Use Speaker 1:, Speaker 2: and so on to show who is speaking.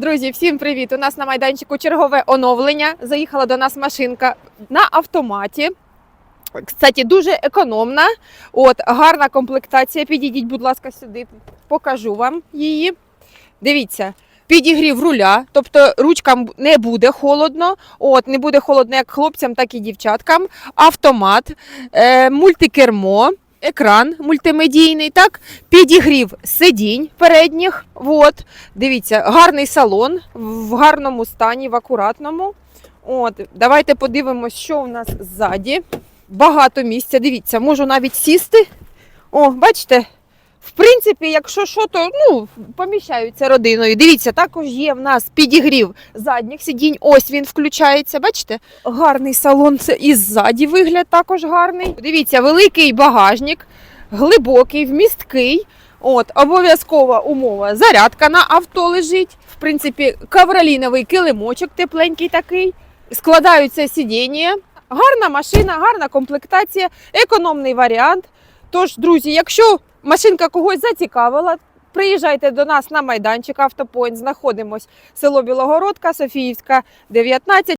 Speaker 1: Друзі, всім привіт! У нас на майданчику чергове оновлення. Заїхала до нас машинка на автоматі. Кстати, дуже економна. От, гарна комплектація. Підійдіть, будь ласка, сюди, покажу вам її. Дивіться, підігрів руля, тобто ручкам не буде холодно. От, не буде холодно як хлопцям, так і дівчаткам. Автомат, е, мультикермо. Екран мультимедійний, так, підігрів сидінь передніх. От. Дивіться, гарний салон в гарному стані, в акуратному. От, давайте подивимось, що у нас ззаді. Багато місця. Дивіться, можу навіть сісти. О, бачите? Принципі, якщо що, то ну, поміщаються родиною. Дивіться, також є в нас підігрів задніх сидінь. Ось він включається. Бачите? Гарний салон. Це і ззаді вигляд також гарний. Дивіться, великий багажник, глибокий, вмісткий. От, обов'язкова умова. Зарядка на авто лежить. В принципі, кавроліновий килимочок тепленький такий. Складаються сидіння. Гарна машина, гарна комплектація, економний варіант. Тож, друзі, якщо машинка когось зацікавила, приїжджайте до нас на майданчик Автопоінт. Знаходимось село Білогородка, Софіївська, 19.